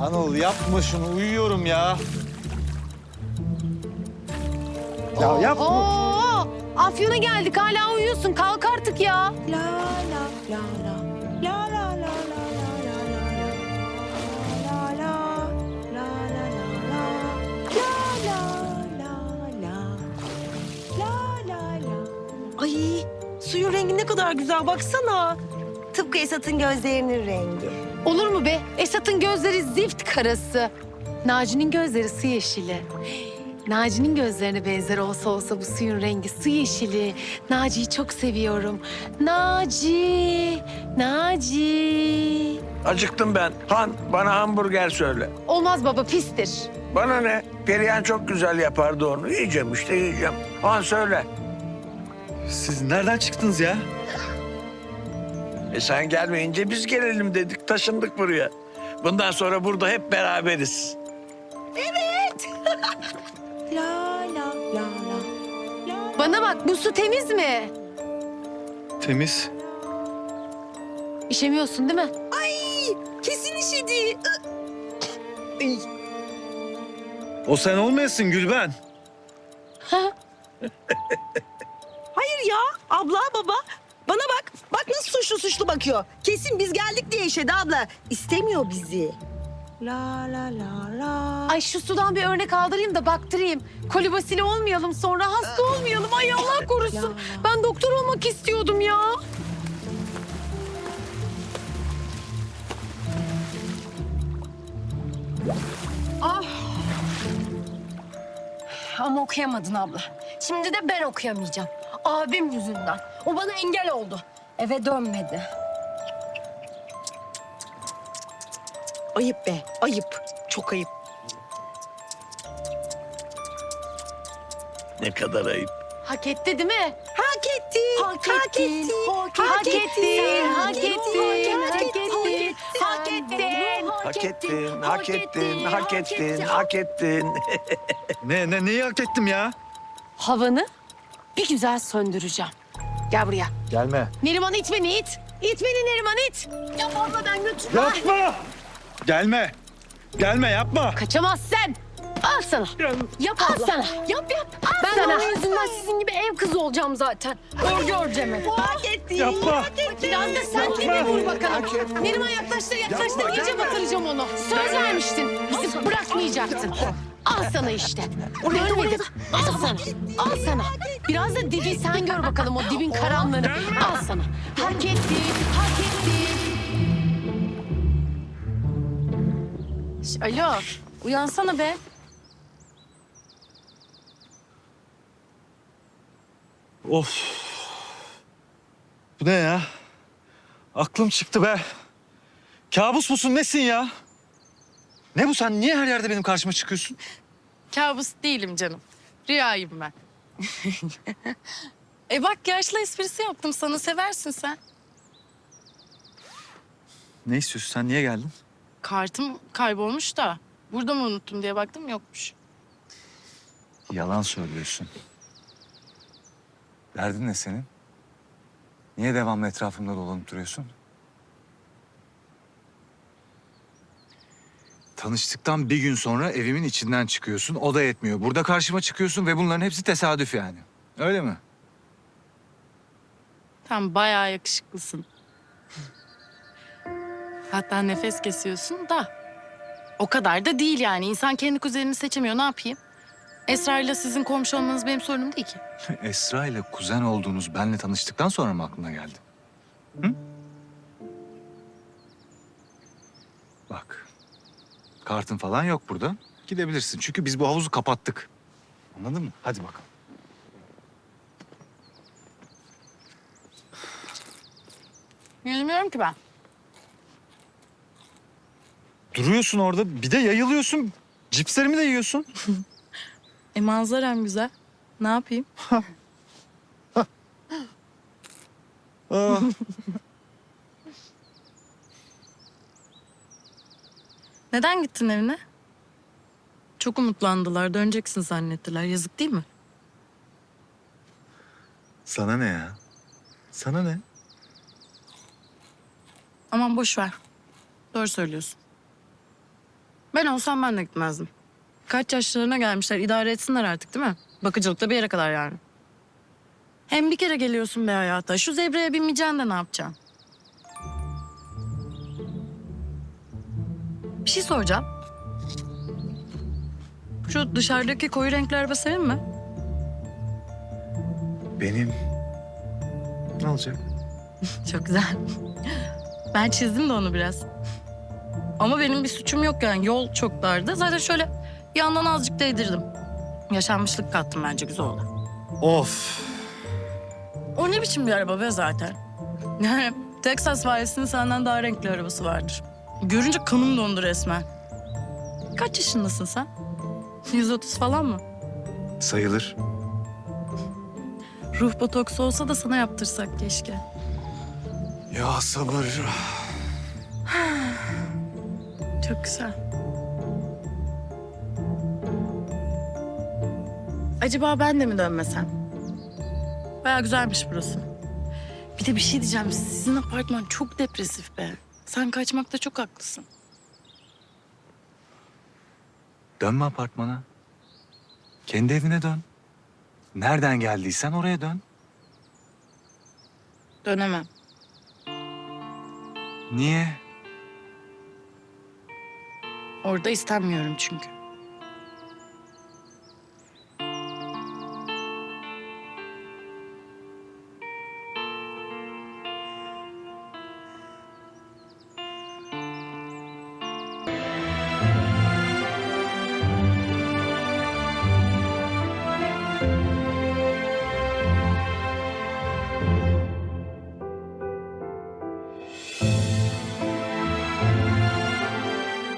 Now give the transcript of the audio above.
Anıl yapma şunu uyuyorum ya. Ya yapma. Oo, Afyon'a geldik hala uyuyorsun. Kalk artık ya. La la la la. La la la la la la la la. La la la la la la. La la la la. La la la. Ay suyun rengi ne kadar güzel baksana. Tıpkı Esat'ın gözlerinin rengi. Olur mu be? Esat'ın gözleri zift karası. Naci'nin gözleri su yeşili. Naci'nin gözlerine benzer olsa olsa bu suyun rengi su yeşili. Naci'yi çok seviyorum. Naci, Naci. Acıktım ben. Han bana hamburger söyle. Olmaz baba pistir. Bana ne? Perihan çok güzel yapardı onu. Yiyeceğim işte yiyeceğim. Han söyle. Siz nereden çıktınız ya? E sen gelmeyince biz gelelim dedik. Taşındık buraya. Bundan sonra burada hep beraberiz. La la la la. La Bana bak bu su temiz mi? Temiz. İşemiyorsun değil mi? kesin işedi. Ay. O sen olmayasın Gülben. Hayır ya abla baba. Bana bak. Bak nasıl suçlu suçlu bakıyor. Kesin biz geldik diye işedi abla. İstemiyor bizi. La la la la. Ay şu sudan bir örnek aldırayım da baktırayım. Kolibasili olmayalım sonra hasta olmayalım. Ay Allah korusun. Ben doktor olmak istiyordum ya. Ama okuyamadın abla. Şimdi de ben okuyamayacağım. Abim yüzünden. O bana engel oldu. Eve dönmedi. Ayıp be ayıp. Çok ayıp. Ne kadar ayıp. Hak etti değil mi? Hak ettin. Hak ettin, Hak ettin, hak ettin, hak Hak ettin, hak ettin. Hak ettin, hak ettin, hak ettin, hak ettin. Ne ne neyi hak ettim ya? Havanı bir güzel söndüreceğim. Gel buraya. Gelme. Neriman it beni it. İt beni Neriman it. Ya abla ben götür. Yapma. Gelme. Gelme yapma. Kaçamaz sen. Al sana. Yap Al abla. sana. Yap yap. ben sana. onun yüzünden sizin gibi ev kızı olacağım zaten. Örgü öreceğim hep. Hak ettin. Yapma. Biraz da sen beni vur bakalım. Neriman yaklaştır yaklaştır. İyice batıracağım onu. Söz vermiştin. Bizi bırakmayacaktın. Al sana işte. Görmedin. Al sana. Al sana. Biraz da dibi sen gör bakalım o dibin karanlığını. Al sana. Hak ettin. Hak ettin. Alo. Uyansana be. Of. Bu ne ya? Aklım çıktı be. Kabus musun nesin ya? Ne bu sen niye her yerde benim karşıma çıkıyorsun? Kabus değilim canım. Rüyayım ben. e bak yaşlı esprisi yaptım sana seversin sen. Ne istiyorsun sen niye geldin? Kartım kaybolmuş da burada mı unuttum diye baktım yokmuş. Yalan söylüyorsun. Derdin ne senin? Niye devamlı etrafımda dolanıp duruyorsun? Tanıştıktan bir gün sonra evimin içinden çıkıyorsun. O da yetmiyor. Burada karşıma çıkıyorsun ve bunların hepsi tesadüf yani. Öyle mi? Sen bayağı yakışıklısın. Hatta nefes kesiyorsun da. O kadar da değil yani. İnsan kendi kuzenini seçemiyor. Ne yapayım? Esra ile sizin komşu olmanız benim sorunum değil ki. Esra ile kuzen olduğunuz benle tanıştıktan sonra mı aklına geldi? Hı? Bak. Kartın falan yok burada. Gidebilirsin. Çünkü biz bu havuzu kapattık. Anladın mı? Hadi bakalım. Yüzmüyorum ki ben. Duruyorsun orada bir de yayılıyorsun. Cipslerimi de yiyorsun. E manzaram güzel. Ne yapayım? Aa, Neden gittin evine? Çok umutlandılar. Döneceksin zannettiler. Yazık değil mi? sana ne ya? Sana ne? Aman boş ver. Doğru söylüyorsun. Ben olsam ben de gitmezdim. Kaç yaşlarına gelmişler idare etsinler artık değil mi? Bakıcılıkta bir yere kadar yani. Hem bir kere geliyorsun be hayata. Şu zebreye binmeyeceksin de ne yapacaksın? Bir şey soracağım. Şu dışarıdaki koyu renkli araba senin mi? Benim... Ne olacak? Çok güzel. Ben çizdim de onu biraz. Ama benim bir suçum yok yani. Yol çok dardı. Zaten şöyle yandan azıcık değdirdim. Yaşanmışlık kattım bence güzel oldu. Of. O ne biçim bir araba be zaten? Yani Texas valisinin senden daha renkli arabası vardır. Görünce kanım dondu resmen. Kaç yaşındasın sen? 130 falan mı? Sayılır. Ruh botoksu olsa da sana yaptırsak keşke. Ya sabır. Çok güzel. Acaba ben de mi dönmesem? Baya güzelmiş burası. Bir de bir şey diyeceğim. Sizin apartman çok depresif be. Sen kaçmakta çok haklısın. Dönme apartmana. Kendi evine dön. Nereden geldiysen oraya dön. Dönemem. Niye? Orada istenmiyorum çünkü.